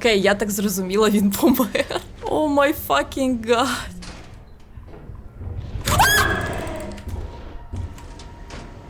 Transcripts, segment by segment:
Окей, я так зрозуміла, він помер. О май fucking god.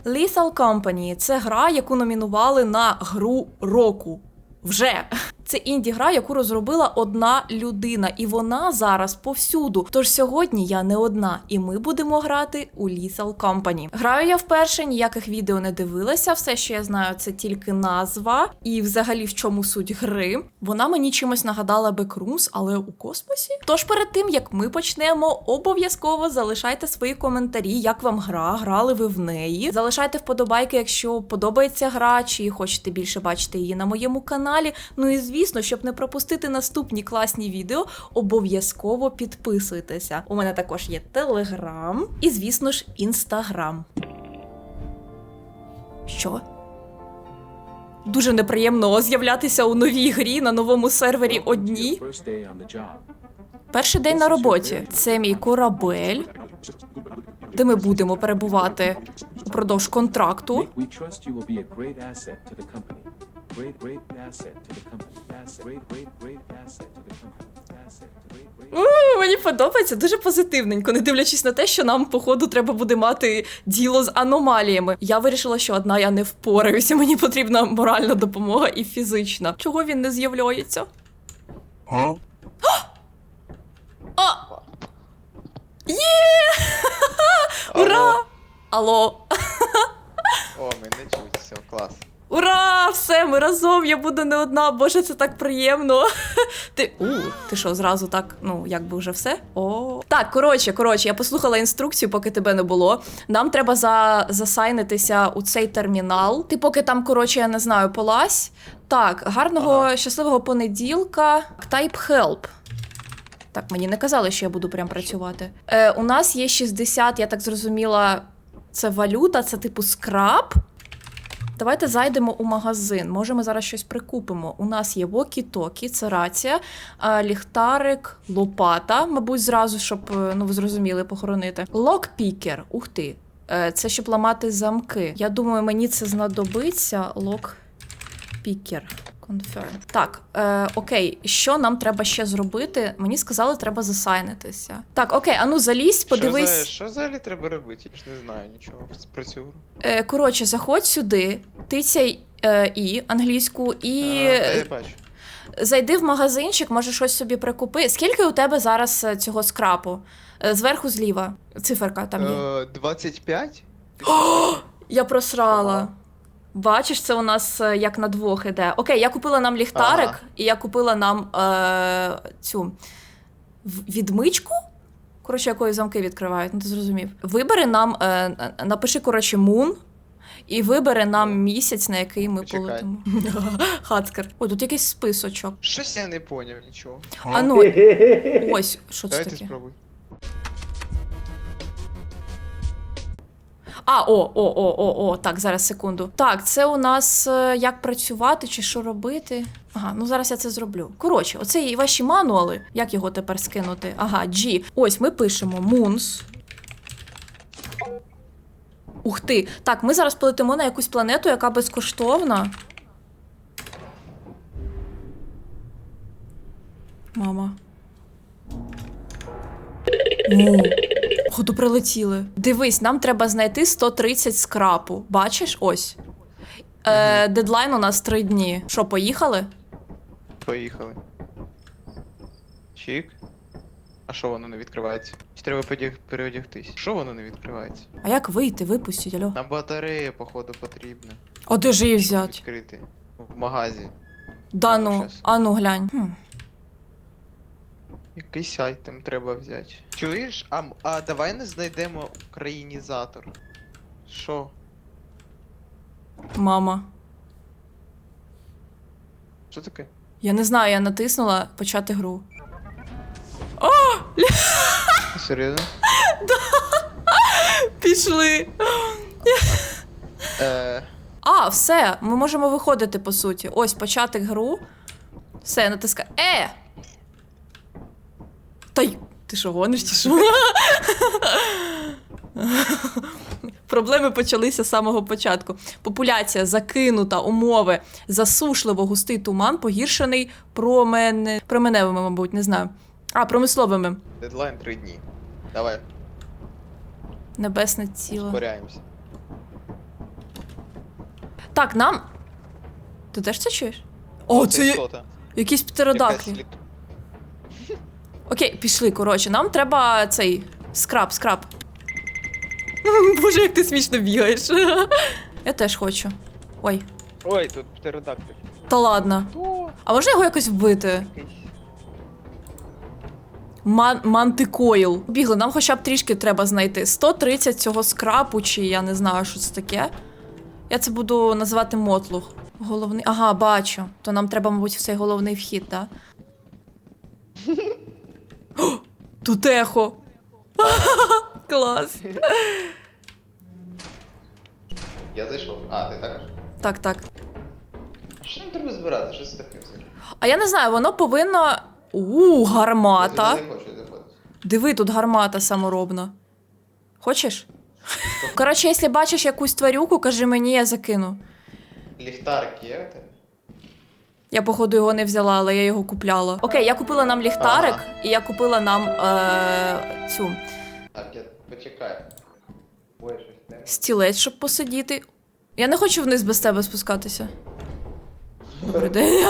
Lethal Company – це гра, яку номінували на гру року. Вже це інді-гра, яку розробила одна людина, і вона зараз повсюду. Тож сьогодні я не одна, і ми будемо грати у Lethal Company. Граю я вперше, ніяких відео не дивилася. Все, що я знаю, це тільки назва, і взагалі в чому суть гри. Вона мені чимось нагадала Backrooms, але у космосі. Тож перед тим як ми почнемо, обов'язково залишайте свої коментарі, як вам гра, грали ви в неї. Залишайте вподобайки, якщо подобається гра, чи хочете більше бачити її на моєму каналі. Ну і звісно, щоб не пропустити наступні класні відео, обов'язково підписуйтеся. У мене також є телеграм і, звісно ж, інстаграм. Що? Дуже неприємно з'являтися у новій грі на новому сервері одній. Перший день на роботі. Це мій корабель, де ми будемо перебувати упродовж контракту. У, Мені подобається дуже позитивненько, не дивлячись на те, що нам, походу, треба буде мати діло з аномаліями. Я вирішила, що одна я не впораюся. Мені потрібна моральна допомога і фізична. Чого він не з'являється? А! Є! Ура! Алло! О, мене чуть, все, клас. Ура! Все, ми разом, я буду не одна. Боже, це так приємно. Ти у, ти що, зразу так, ну, якби вже все? О. Так, коротше, коротше, я послухала інструкцію, поки тебе не було. Нам треба за, засайнитися у цей термінал. Ти поки там, коротше, я не знаю, полазь. Так, гарного, Ага. щасливого понеділка. Type help. Так, мені не казали, що я буду прям працювати. Е, у нас є 60, я так зрозуміла, це валюта, це типу скраб. Давайте зайдемо у магазин. Може, ми зараз щось прикупимо. У нас є вокі-токі, це рація, ліхтарик, лопата, мабуть, зразу, щоб е, ну ви зрозуміли, похоронити. Локпікер. Ух ти. Е, Це щоб ламати замки. Я думаю, мені це знадобиться. Локпікер. Confirm. Так, е, окей, що нам треба ще зробити? Мені сказали, треба засайнитися. Так, окей, ану залізь, подивись. Що, за, що взагалі треба робити? Я ж не знаю нічого про цю гру. Е, коротше, заходь сюди, тицяй е, і англійську, і А, я бачу. зайди в магазинчик, може щось собі прикупи. Скільки у тебе зараз е, цього скрапу? Е, зверху зліва. Циферка там є. Е, 25? Я просрала. Бачиш, це у нас е, як на двох іде. Окей, я купила нам ліхтарик, Ага. і я купила нам е, цю в- відмичку. Коротше, якою замки відкривають, ну ти зрозумів. Вибери нам, е, на- напиши, коротше, мун, і вибери нам місяць, на який ми Почекай. полетимо. Хацкер. Ой, тут якийсь списочок. Щось я не поняв нічого. А ну, ось, що це Давайте таке? спробуй. А, о, о, о, о, о, так, зараз секунду. Так, це у нас е, як працювати чи що робити. Ага, ну зараз я це зроблю. Коротше, оце і ваші мануали. Як його тепер скинути? Ага, G. Ось ми пишемо Moons. Ух ти. Так, ми зараз полетимо на якусь планету, яка безкоштовна. Мама. О, Походу прилетіли. Дивись, нам треба знайти 130 скрапу. Бачиш? Ось. Е, дедлайн у нас три дні. Що, поїхали? Поїхали. Чик. А що воно не відкривається? Чи треба подяг... переодягтись? Що воно не відкривається? А як вийти? Випустіть, альо. Нам батарея, походу, потрібна. А де ж її взяти? Відкрити. В магазі. Да ну, Щас. а ну глянь. Хм. Якийсь айтем треба взяти. Чуєш? А, а давай не знайдемо українізатор. Що? Мама. Що таке? Я не знаю, я натиснула почати гру. О! Серйозно? Пішли. Е, А, все, ми можемо виходити по суті. Ось почати гру. Все, натискай. Е! Та й. Ти що, гониш чи що? Проблеми почалися з самого початку. Популяція закинута, умови, засушливо густий туман, погіршений промене... променевими, мабуть, не знаю. А, промисловими. Дедлайн три дні. Давай, Небесне тіло. ускоряємося. Так, нам. Ти теж це чуєш? О, це є- якісь Якась птеродаклі. лі- Окей, пішли, коротше, нам треба цей скраб, скраб. Боже, як ти смішно бігаєш. Я теж хочу. Ой, Ой, тут птеродактиль. та ладно. А можна його якось вбити? Ман мантикоїл. Бігли, нам хоча б трішки треба знайти. 130 цього скрапу, чи я не знаю, що це таке. Я це буду називати мотлух. Головний. Ага, бачу. То нам треба, мабуть, в цей головний вхід, так? Да? Тут ехо. Клас. Я зайшов. А, ти також? Так, так. А що нам треба збирати? Що це таке взагалі? А я не знаю, воно повинно. У, гармата. Я не хочу заходити. Диви, тут гармата саморобна. Хочеш? Коротше, якщо бачиш якусь тварюку, кажи мені, я закину. Ліхтарик є у тебе? Я, походу, його не взяла, але я його купляла. Окей, я купила нам ліхтарик, Ага. і я купила нам е- цю Так, я почекаю. Ой, щось не. стілець, щоб посидіти. Я не хочу вниз без тебе спускатися. Добрий день.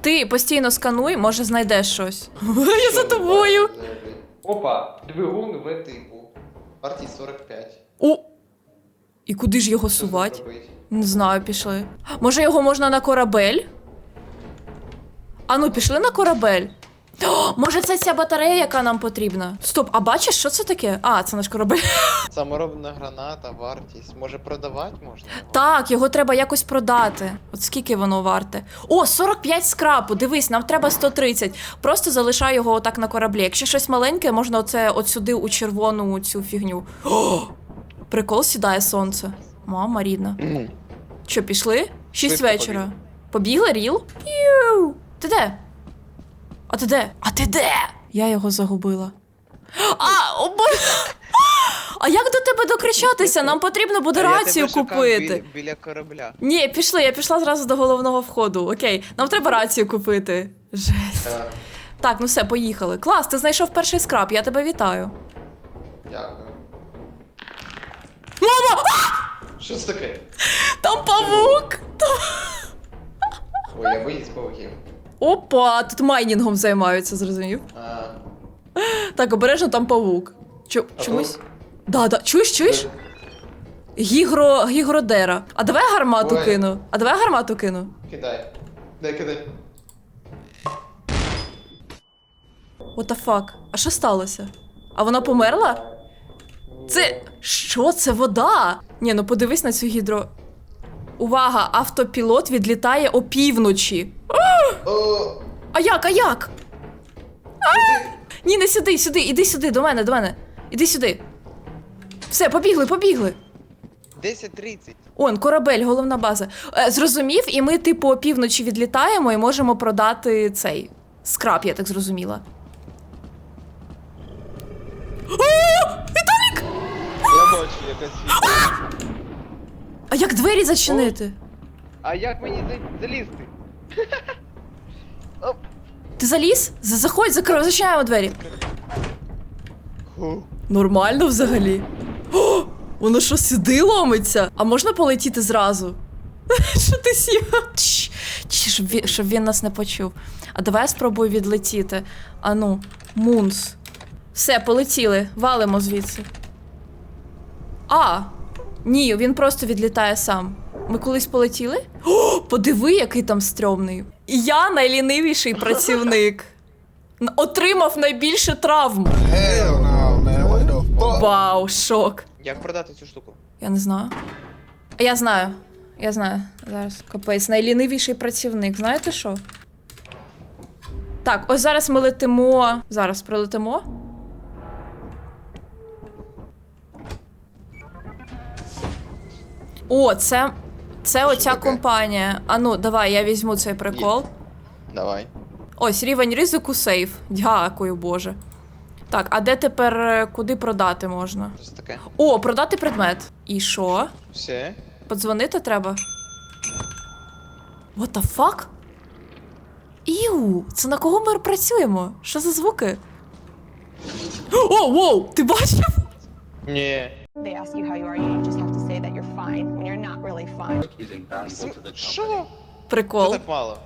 Ти постійно скануй, може знайдеш щось. Я за тобою. Опа, двигун В типу. Партій 45. О! І куди ж його Що сувати? Не знаю, пішли. Може, його можна на корабель? А ну, пішли на корабель. О, може, це ця батарея, яка нам потрібна? Стоп, а бачиш, що це таке? А, це наш корабель. Саморобна граната, вартість. Може продавати можна? Так, його треба якось продати. От скільки воно варте? О, 45 скрапу. Дивись, нам треба 130. Просто залишай його отак на кораблі. Якщо щось маленьке, можна оце от сюди у червону цю фігню. О, прикол сідає сонце. Мама рідна. Що, пішли? Шість Швидко вечора. Побігли, Ріл? Ю. Ти де? А ти де? А ти де? Я його загубила. А, о, боже! А як до тебе докричатися? Нам потрібно буде А я рацію тебе шукав купити. Біля, біля корабля. Ні, пішли, я пішла зразу до головного входу. Окей, нам треба рацію купити. Жесть. Так, Так, ну все, поїхали. Клас, ти знайшов перший скраб, я тебе вітаю. дякую. Мама! Що це таке? Там павук! Ой, я боюсь павуків. Опа, тут майнінгом займаються, зрозумів. А, Так, обережно там павук. Чо, А чомусь? Да, да. Чуєш, чуєш? Гігро, гігродера. А давай гармату Ой. кину. А давай гармату кину. кидай. Дай, кидай. What the fuck? А що сталося? А вона померла? Це. Що це вода? Ні, ну подивись на цю гідро. Увага! Автопілот відлітає опівночі. О, А як, а як? А! Ні, не сюди, сюди, іди сюди, до мене, до мене. Іди сюди. Все, побігли, побігли. 10.30. Он, корабель, головна база. Е, зрозумів, і ми, типу, опівночі відлітаємо і можемо продати цей скраб, я так зрозуміла. Я бачу, яка світла. А як двері зачинити? А як мені за- залізти? Ти заліз? За- Заходь, закрой, зачиняємо двері. Ху. Нормально взагалі. О, воно що сюди ломиться? А можна полетіти зразу? Що ти сів? Чш, чш, щоб він, щоб він нас не почув. А давай я спробую відлетіти. Ану, мунс. Все, полетіли, валимо звідси. А! Ні, він просто відлітає сам. Ми колись полетіли? О, подиви, який там стрьомний. Я найлінивіший працівник. Отримав найбільше травм. Вау, шок. Як продати цю штуку? Я не знаю. Я знаю. Я знаю. Зараз капець. Найлінивіший працівник. Знаєте що? Так, ось зараз ми летимо. Зараз прилетимо. О, це. Це оця таке? компанія. А ну, давай, я візьму цей прикол. Давай. Ось рівень ризику сейф. Дякую, Боже. Так, а де тепер е, куди продати можна? Щось таке. О, продати предмет. І що? Все. Подзвонити треба? What the fuck? Іу, це на кого ми працюємо? Що за звуки? О, воу! Ти бачив? Ні. They ask you how you are, you just really fine. Що? Прикол. Це так мало.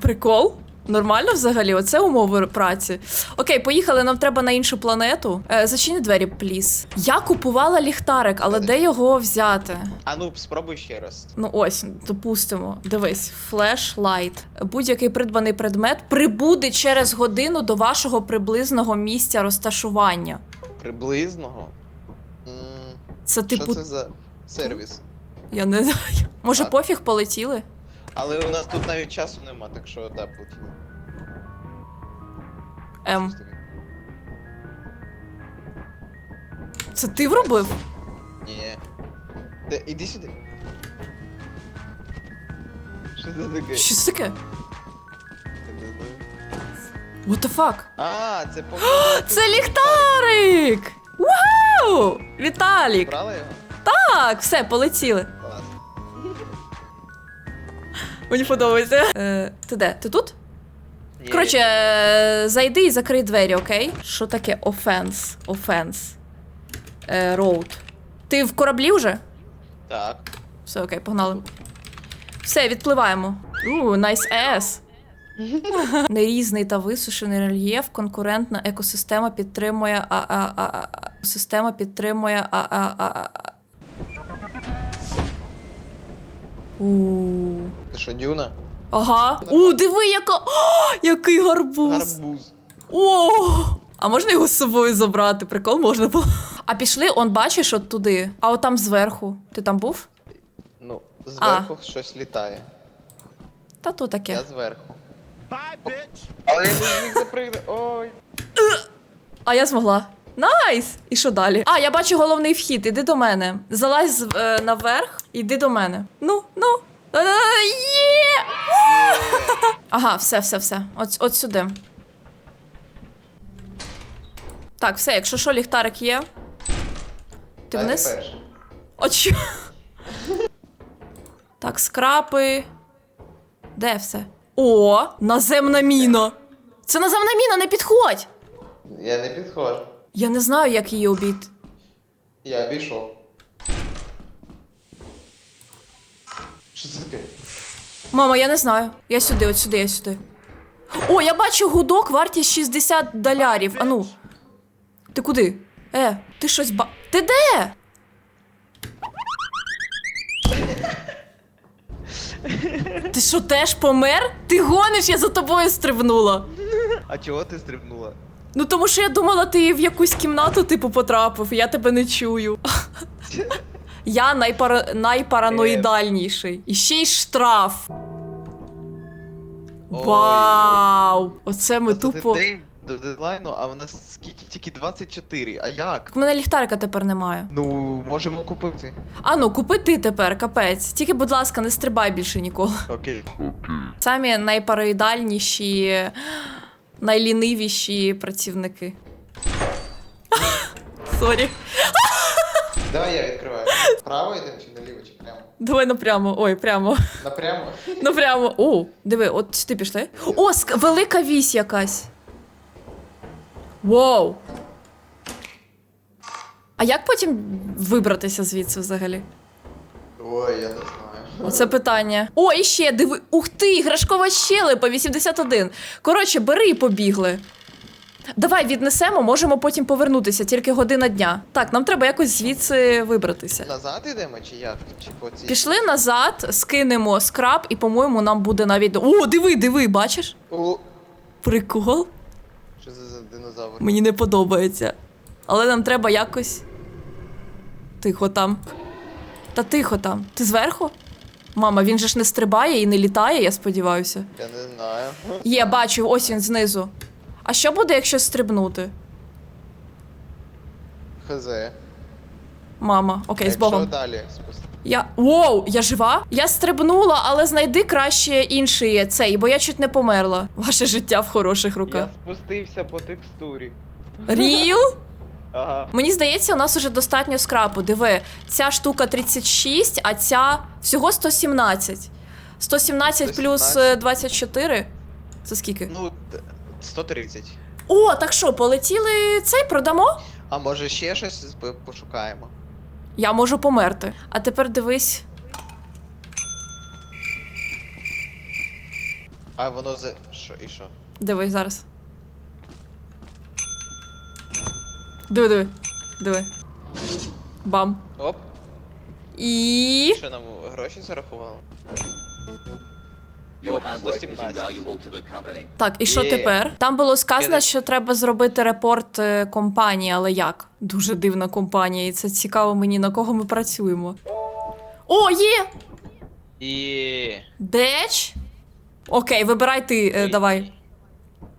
Прикол? Нормально взагалі? Оце умови праці. Окей, поїхали, нам треба на іншу планету. Е, зачини двері, пліс. Я купувала ліхтарик, але де його взяти? А ну, спробуй ще раз. Ну ось, допустимо. Дивись, флешлайт. Будь-який придбаний предмет прибуде через годину до вашого приблизного місця розташування. Приблизного. М, Це Що типу, це за сервіс? Я не знаю. Може, Так. пофіг полетіли? Але у нас тут навіть часу нема, так що да, будь. Ем, це ти вробив? Ні. Де, іди сюди. Що це таке? Що це таке? Я не знаю. What the fuck? А, це по Це ліхтарик! Вау! Віталік! Брали його? Так, все, полетіли. Мені подобається. Е, ти де? Ти тут? Ні, Коротше, е, зайди і закрий двері, окей? Що таке? Offense. Е, road. Ти в кораблі вже? Так. Все, окей, погнали. Все, відпливаємо. У, nice ass. Нерізний та висушений рельєф, конкурентна екосистема підтримує а а а а. Система підтримує а а а а. Ти що, Дюна? Ага. У, диви, яка. О, який гарбуз. Гарбуз. О! А можна його з собою забрати? Прикол можна було. А пішли, он бачиш от туди, а от там зверху. Ти там був? Ну, зверху щось літає. Та то таке. Я зверху. Але я не зміг запригнути. Ой. А я змогла. Найс! І що далі? А, я бачу головний вхід. Іди до мене. Залазь е, наверх, іди до мене. Ну, ну. Е, Є! Ага, все, все, все. От, от сюди. Так, все, якщо що, ліхтарик є. Ти вниз? От що? Так, скрапи. Де все? О, наземна міна. Це наземна міна, не підходь! Я не підходжу. Я не знаю, як її обійти. Я обійшов. Що це таке? Мама, я не знаю. Я сюди, от сюди, я сюди. О, я бачу гудок, вартість 60 долярів. Ану. Ти куди? Е, ти щось ба. Ти де? Ти що, теж помер? Ти гониш, я за тобою стрибнула. А чого ти стрибнула? Ну тому що я думала, ти в якусь кімнату типу потрапив, і я тебе не чую. Я найпара... найпараноїдальніший. І ще й штраф. Ой. Вау! Оце ми Просто тупо. день до дедлайну, а в нас скільки тільки 24. А як? У мене ліхтарика тепер немає. Ну, можемо купити. А ну, купи ти тепер, капець. Тільки, будь ласка, не стрибай більше ніколи. Окей. Самі найпароїдальніші, найлінивіші працівники. Сорі. Давай я відкриваю. Право йдемо чи наліво, чи прямо? Давай напрямо. Ой, прямо. Напрямо? Ну прямо. О, диви, от сюди пішли. О, ск- велика вісь якась. Вау. А як потім вибратися звідси взагалі? Ой, я не знаю. Оце питання. О, і ще диви. Ух ти, іграшкова щелепа 81. Коротше, бери і побігли. Давай віднесемо, можемо потім повернутися, тільки година дня. Так, нам треба якось звідси вибратися. Назад йдемо чи як? Чи по цій? Пішли назад, скинемо скраб, і, по-моєму, нам буде навіть. О, диви, диви, бачиш? О, Прикол. що це за динозавр? Мені не подобається. Але нам треба якось. Тихо там. Та тихо там. Ти зверху? Мама, він же ж не стрибає і не літає, я сподіваюся. Я не знаю. Є, бачу, ось він знизу. А що буде, якщо стрибнути? Хз. Мама, окей, з Богом. далі спусти. Я. Воу, я жива? Я стрибнула, але знайди краще інший цей, бо я чуть не померла. Ваше життя в хороших руках. спустився по текстурі. Ріл? Ага. Мені здається, у нас уже достатньо скрапу. Диви, ця штука 36, а ця всього 117. 117 плюс е, 24. Це скільки? Ну, 130. О, так що, полетіли цей продамо? А може ще щось пошукаємо? Я можу померти. А тепер дивись. А воно за. Що і що? Дивись зараз. Диви, диви. Диви. Бам. Оп, І. що нам гроші зарахували? Оп, 117. Так, і що тепер? Там було сказано, що треба зробити репорт е, компанії, але як? Дуже дивна компанія, і це цікаво мені, на кого ми працюємо. О, є! І. Деч? Окей, вибирай ти, е, давай.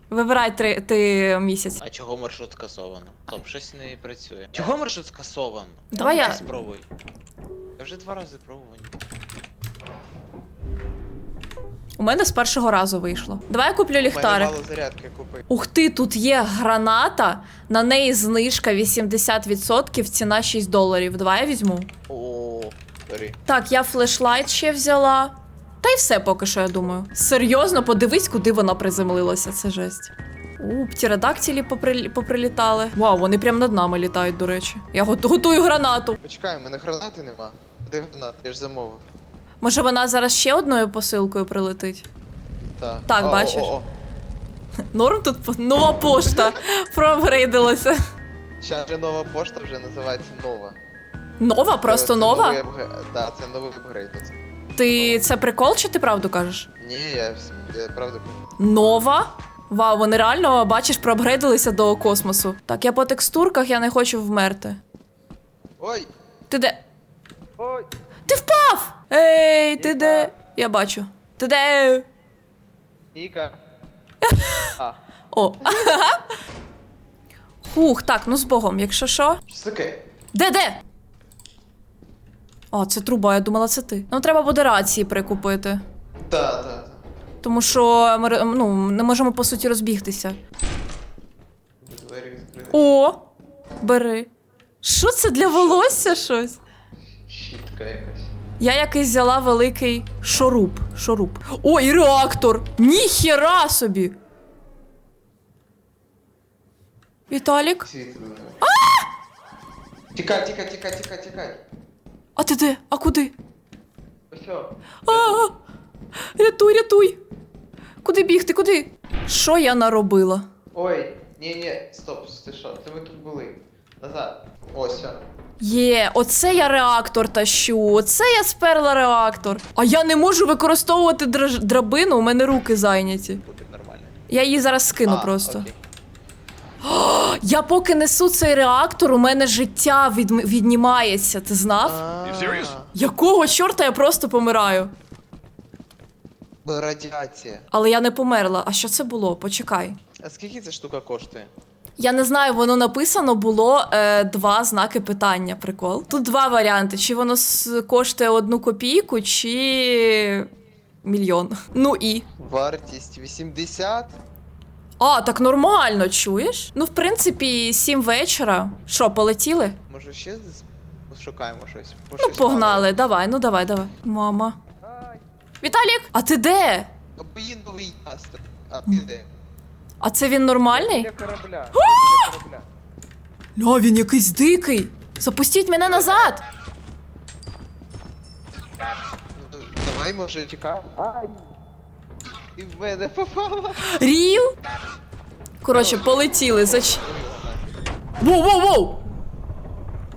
Вибирай три, ти місяць. А чого маршрут скасовано? Стоп, щось не працює. Чого маршрут скасовано? Давай я- Спробуй. Я вже два рази пробував. У мене з першого разу вийшло. Давай я куплю ліхтарик. мало зарядки купив. Ух ти, тут є граната, на неї знижка 80%, ціна 6 доларів. Давай я візьму. О, бери. Так, я флешлайт ще взяла. Та й все поки що, я думаю. Серйозно, подивись, куди вона приземлилася. Це жесть. У, птеродактилі попри... поприлітали. Вау, вони прямо над нами літають, до речі. Я гот- готую гранату. Почекай, у мене гранати нема. Де гранат? Я ж замовив. Може, вона зараз ще одною посилкою прилетить? Так, Так, О, бачиш. О, о, Норм тут по- нова пошта проапгрейдилася. Зараз вже нова пошта вже називається нова. Нова? Просто Це- це нова? новий. Да, це новий апгрейд. оце. Ти це прикол чи ти правду кажеш? Ні, я, вс- я правда кажу. Нова? Вау, вони реально, бачиш, проапгрейдилися до космосу. Так, я по текстурках, я не хочу вмерти. Ой! Ти де? Ой! Ти впав! Ей, ти де? Я бачу. Ти де? Ніка! А, О. Хух, так, ну з Богом, якщо що. що? Де, де? А, це труба, я думала, це ти. Нам треба буде рації прикупити. Та, та, та. Тому що ми ре- ну, не можемо по суті розбігтися. Двері відкрили. О! Бери. Що це для волосся щось? Щітка якась. Я якийсь взяла великий шоруп. Шоруп. О, і реактор! Ніхіра собі! Віталік? Тікай, тікай, тікай, тікай, тікай. А ти де? А куди? Що? А! Рятуй, рятуй! Куди бігти? Куди? Що я наробила? Ой, ні, ні, стоп, ти що? Це ми тут були. Назад. Ось. Є, оце я реактор тащу, оце я сперла реактор. А я не можу використовувати драж- драбину, у мене руки зайняті. Я її зараз скину А, просто. окей. Я поки несу цей реактор, у мене життя від... віднімається. Ти знав? Якого чорта я просто помираю? Радіація. Але я не померла. А що це було? Почекай. А скільки ця штука коштує? Я не знаю, воно написано було е, два знаки питання. Прикол. Тут два варіанти: чи воно коштує одну копійку, чи мільйон. Ну і. Вартість 80. А, так нормально, чуєш? Ну, в принципі, сім вечора. Що, полетіли? Може ще пошукаємо щось? Ну, щось погнали, давай, ну давай, давай. Мама. Віталік, а ти де? Або є новий ястер. А ти де? А це він нормальний? Корабля. Ля, він якийсь дикий. Запустіть мене назад. Давай, може, чекаємо. Ай! І в мене попала. Ріл? Коротше, полетіли. Зач... Воу, воу, воу!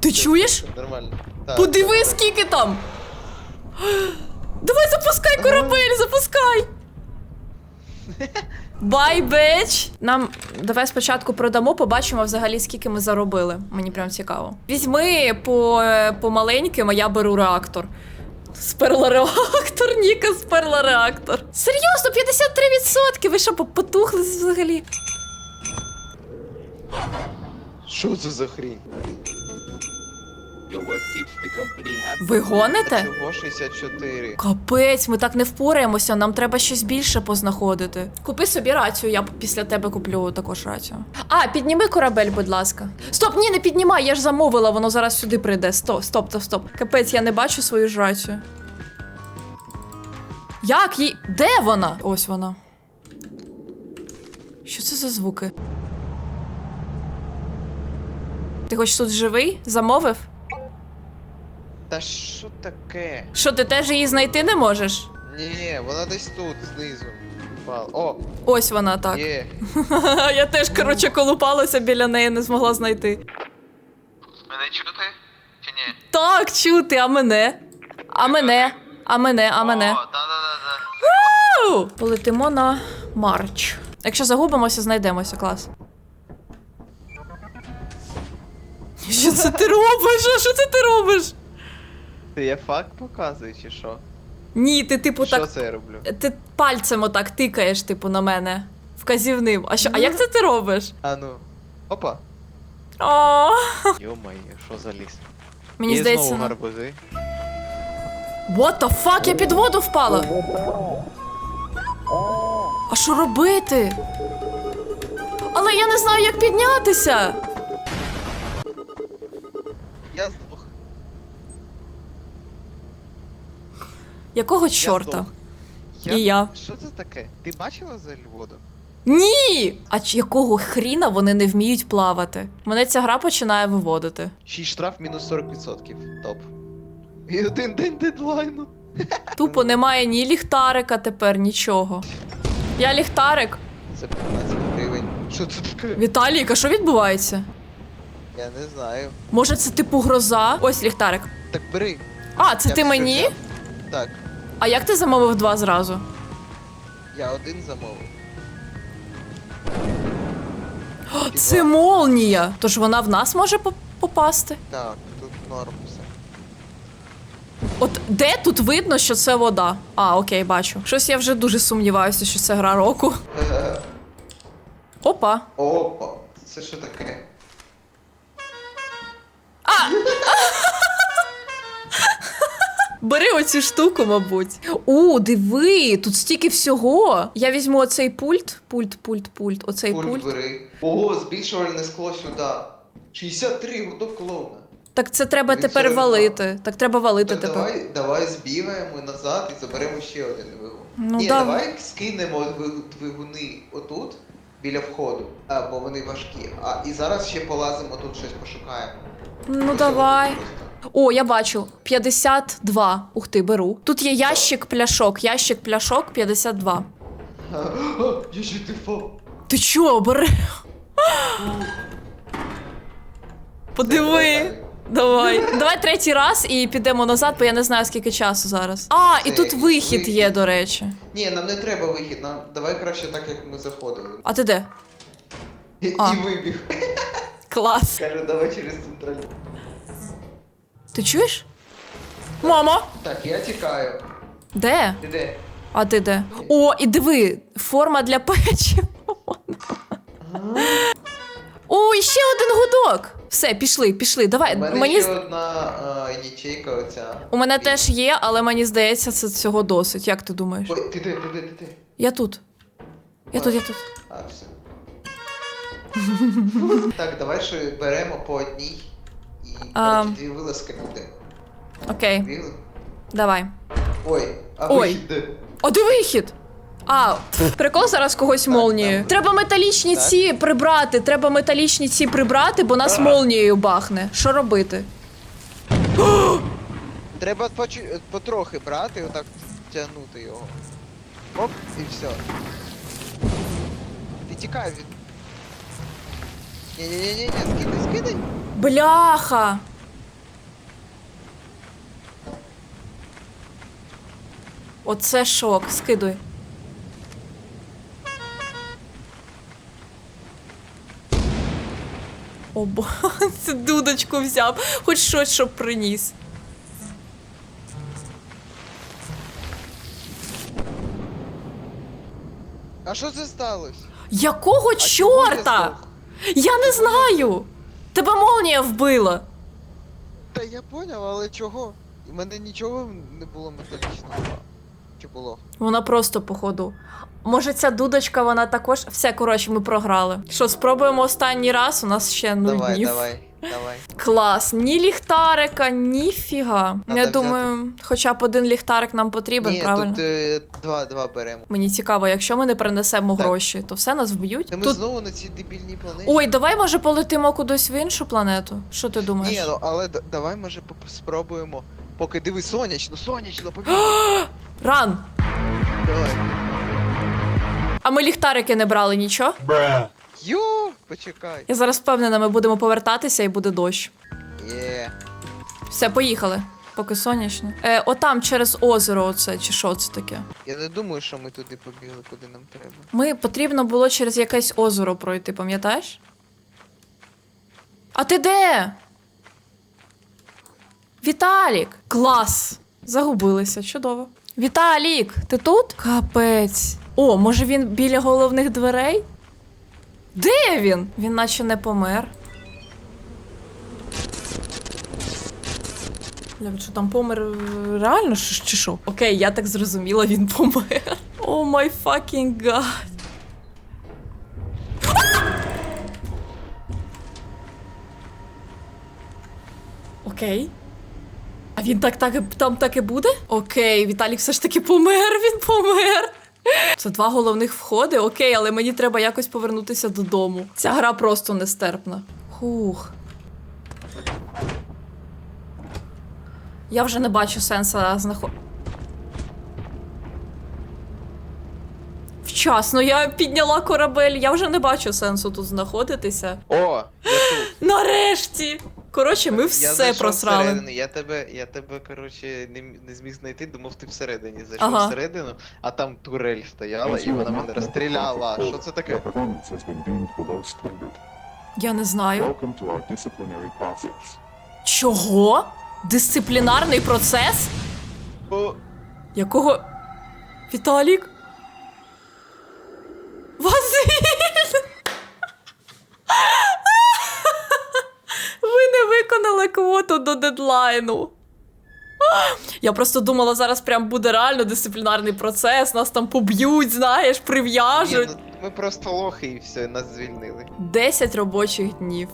Ти чуєш? Нормально. Так. Подиви, скільки там! Давай запускай корабель, запускай! Бай, беч! Нам давай спочатку продамо, побачимо взагалі, скільки ми заробили. Мені прям цікаво. Візьми по, по маленьким, а я беру реактор. Сперла реактор, Ніка сперла реактор. Серйозно, 53%! Ви що, по- потухли взагалі? Що це за хрінь? Ви гоните? Всього 64. Капець, ми так не впораємося, нам треба щось більше познаходити. Купи собі рацію, я після тебе куплю також рацію. А, підніми корабель, будь ласка. Стоп, ні, не піднімай, я ж замовила, воно зараз сюди прийде. Стоп, стоп, стоп, стоп. Капець, я не бачу свою ж рацію. Як їй. Де вона? Ось вона. Що це за звуки? Ти хоч тут живий? Замовив? Та що таке? Що, ти теж її знайти не можеш? Ні, вона десь тут, знизу. Впала. О, Ось вона так. є. Я теж, коротше, колупалася біля неї, не змогла знайти. Мене чути? Чи ні? Так, чути, а мене? А мене? А мене, а мене. да-да-да. Ау! Полетимо на марч. Якщо загубимося, знайдемося, клас. Що це ти робиш? А Що це ти робиш? Ти я факт показую, чи що? Ні, ти типу Що так. це я роблю? Ти пальцем отак тикаєш, типу, на мене. Вказівним. А що? А як це ти робиш? А ну. Опа. О, Йо-моє, що за ліс? мені І здається. знову гарбузи. What the fuck, я під воду впала. А що робити? Але я не знаю, як піднятися. Я здох. Якого чорта? здох. І я. Що це таке? Ти бачила за воду? Ні! А ч- якого хріна вони не вміють плавати? Мене ця гра починає виводити. Й штраф мінус 40%. Топ. І один день дедлайну. Тупо немає ні ліхтарика тепер, нічого. Я ліхтарик. Це 15 гривень. Що це таке? Віталік, а що відбувається? Я не знаю. Може, це типу гроза? Ось ліхтарик. Так бери. А, це Я ти все мені? взяв. Так, А як ти замовив два зразу? я один замовив. О, це молнія! Тож вона в нас може по- попасти. Так, тут норм все. От де тут видно, що це вода? А, окей, бачу. Щось я вже дуже сумніваюся, що це гра року. Е, Опа. Опа, це що таке? Бери оцю штуку, мабуть. У, диви, тут стільки всього. Я візьму оцей пульт. Пульт, пульт, пульт. Оцей пульт. Пульт бери. Ого, збільшувальне скло сюди. 63 готов клоуна. Так це треба Він тепер валити. Так треба валити Так тепер. давай, давай збігаємо назад і заберемо ще один двигун. Ну, Ні, дав- давай скинемо двиг- двигуни отут, біля входу, а, бо вони важкі. А і зараз ще полазимо тут щось пошукаємо. Ну Ось давай. просто. О, я бачу. 52. Ух ти, беру. Тут є ящик пляшок. Ящик пляшок 52. А, а, Я ще ти чого, бери? Подиви. Давай. Давай третій раз і підемо назад, бо я не знаю, скільки часу зараз. А, і Це тут вихід вихід. є, до речі. Ні, нам не треба вихід, нам давай краще так, як ми заходили. А ти де? І, А. і вибіг. Клас. Каже, давай через центральну. Ти чуєш? Мамо! Так, я тікаю. Де? Ти де? А ти де? О, і диви, форма для печі. О, і ще один гудок. Все, пішли, пішли. Давай. У мене Мені ще одна а, ячейка оця. у мене теж є, але мені здається, це цього досить. Як ти думаєш? Ой, ти ти де, ти де? Я тут. Я тут, я тут. А, все. так, давай ще беремо по одній. А. дві вилазки буде. Окей, Дві... давай. Ой, а Ой. вихід де? О, де вихід? А, прикол зараз когось молнією. Треба металічні Так. ці прибрати. Треба металічні ці прибрати, бо нас молнією бахне. Що робити? Треба почу... потрохи брати, отак тягнути його. Оп, і все. Ти тікай від. Ні-ні-ні-ні, скидай, скидай. Бляха! Оце шок, скидуй. О, це дудочку взяв, хоч щось щоб приніс. А що це сталося? Якого чорта? Я не знаю. Тебе молнія вбила. Та я поняв, але чого? У мене нічого не було металічного. Чи було? Вона просто походу. Може, ця дудочка, вона також. Все, коротше, ми програли. Що, спробуємо останній раз? У нас ще нуль давай, днів. давай, давай. Клас, ні ліхтарика, ні фіга. Надо Я взяти. думаю, хоча б один ліхтарик нам потрібен, Ні, правильно? тут е, два, два беремо. Мені цікаво, якщо ми не принесемо Так. гроші, то все нас вб'ють. Та ми Тут... знову на цій дебільній планеті. Ой, давай може полетимо кудись в іншу планету. Що ти думаєш? Ні, ну але д- давай може поп- спробуємо. Поки диви сонячно, сонячно, побіг. Ран! Давай. А ми ліхтарики не брали нічого. Йо, почекай. Я зараз впевнена, ми будемо повертатися і буде дощ. Є. Все, поїхали. Поки сонячно. Е, отам через озеро, оце, чи що це таке? Я не думаю, що ми туди побігли, куди нам треба. Ми потрібно було через якесь озеро пройти, пам'ятаєш? А ти де? Віталік! Клас! Загубилися, чудово. Віталік, ти тут? Капець. О, може він біля головних дверей? Де він? Він наче не помер. Бля, що там помер е, реально чи що? Окей, я так зрозуміла, він помер. О май fucking god. Окей. А він так, так там так і буде? Окей, Віталік все ж таки помер, він помер. Це два головних входи, окей, але мені треба якось повернутися додому. Ця гра просто нестерпна. Хух. Я вже не бачу сенса знаход... Вчасно, я підняла корабель, я вже не бачу сенсу тут знаходитися. О, я тут. Нарешті! Коротше, ми я все зайшов просрали. всередину. Я тебе, я тебе, коротше, не, м- не зміг знайти, думав, ти всередині зайшов Ага. всередину, а там турель стояла і вона мене розстріляла. Що це таке? performance has been deemed below standard. Я не знаю. Welcome to our disciplinary process. Чого? Дисциплінарний процес? О, Якого. Віталік? Василь! Ви не квоту до дедлайну. Я просто думала, зараз прям буде реально дисциплінарний процес, нас там поб'ють, знаєш, прив'яжуть. ну, ми просто лохи і все, нас звільнили. 10 робочих днів.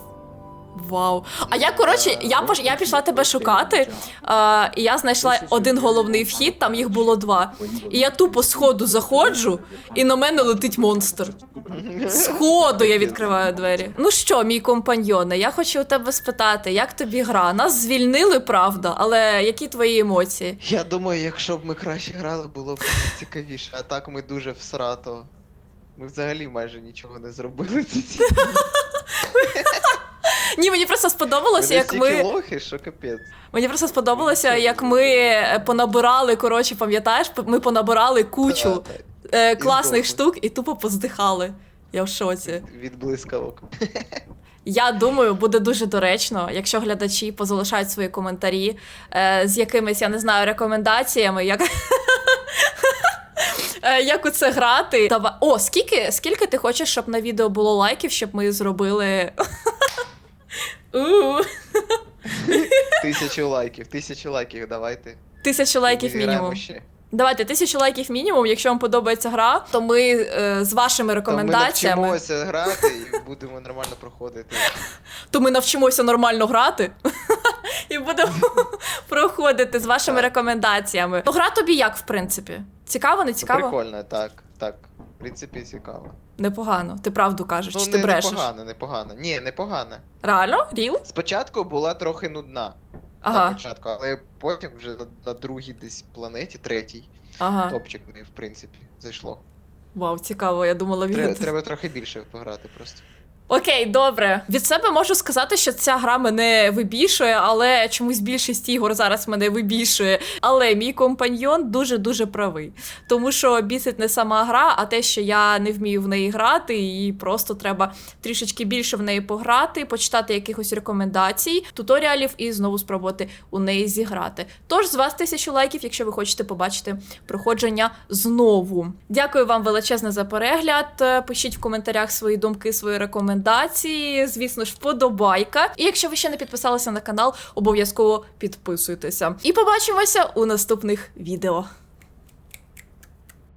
Вау. А я, коротше, я, пош... я пішла тебе шукати, а, і я знайшла один головний вхід, там їх було два. І я тупо з ходу заходжу, і на мене летить монстр. З ходу я відкриваю двері. Ну що, мій компаньйоне, я хочу у тебе спитати, як тобі гра? Нас звільнили, правда, але які твої емоції? Я думаю, якщо б ми краще грали, було б цікавіше. А так ми дуже всрато. Ми взагалі майже нічого не зробили. Ні, мені просто сподобалося, як ми. лохи, що капець. Мені просто сподобалося, як ми е, понабирали, коротше, пам'ятаєш, ми понабирали кучу е, класних штук і тупо поздихали. Я в шоці. Від блискавок. Я думаю, буде дуже доречно, якщо глядачі позалишають свої коментарі е, з якимись, я не знаю, рекомендаціями, як. е, Як у це грати? О, скільки, скільки ти хочеш, щоб на відео було лайків, щоб ми зробили. Тисячу лайків, тисячу лайків, давайте. Тисячу лайків мінімум. ще. Давайте тисячу лайків мінімум. Якщо вам подобається гра, то ми е, з вашими Та Ми рекомендаціями, навчимося грати і будемо нормально проходити. то ми навчимося нормально грати. І будемо проходити з вашими Так. рекомендаціями. Ну, гра тобі як, в принципі? Цікаво, не цікаво? Прикольно, так, так. Принципі, цікаво. Непогано. Ти правду кажеш, Ну, чи ти брешеш? непогано, непогано. Ні, непогано. Реально? Ріл? Спочатку була трохи нудна. Ага, На початку, але потім вже на, на другій десь планеті, третій, ага. топчик мені, в принципі, зайшло. Вау, цікаво, я думала, Треба, треба трохи більше пограти просто. Окей, добре. Від себе можу сказати, що ця гра мене вибішує, але чомусь більшість ігор зараз мене вибішує. Але мій компаньйон дуже дуже правий. Тому що бісить не сама гра, а те, що я не вмію в неї грати, і просто треба трішечки більше в неї пограти, почитати якихось рекомендацій, туторіалів і знову спробувати у неї зіграти. Тож з вас тисячу лайків, якщо ви хочете побачити проходження знову. Дякую вам величезне за перегляд. Пишіть в коментарях свої думки, свої рекомендації. Рекомендації, звісно ж, вподобайка. І якщо ви ще не підписалися на канал, обов'язково підписуйтеся. І побачимося у наступних відео.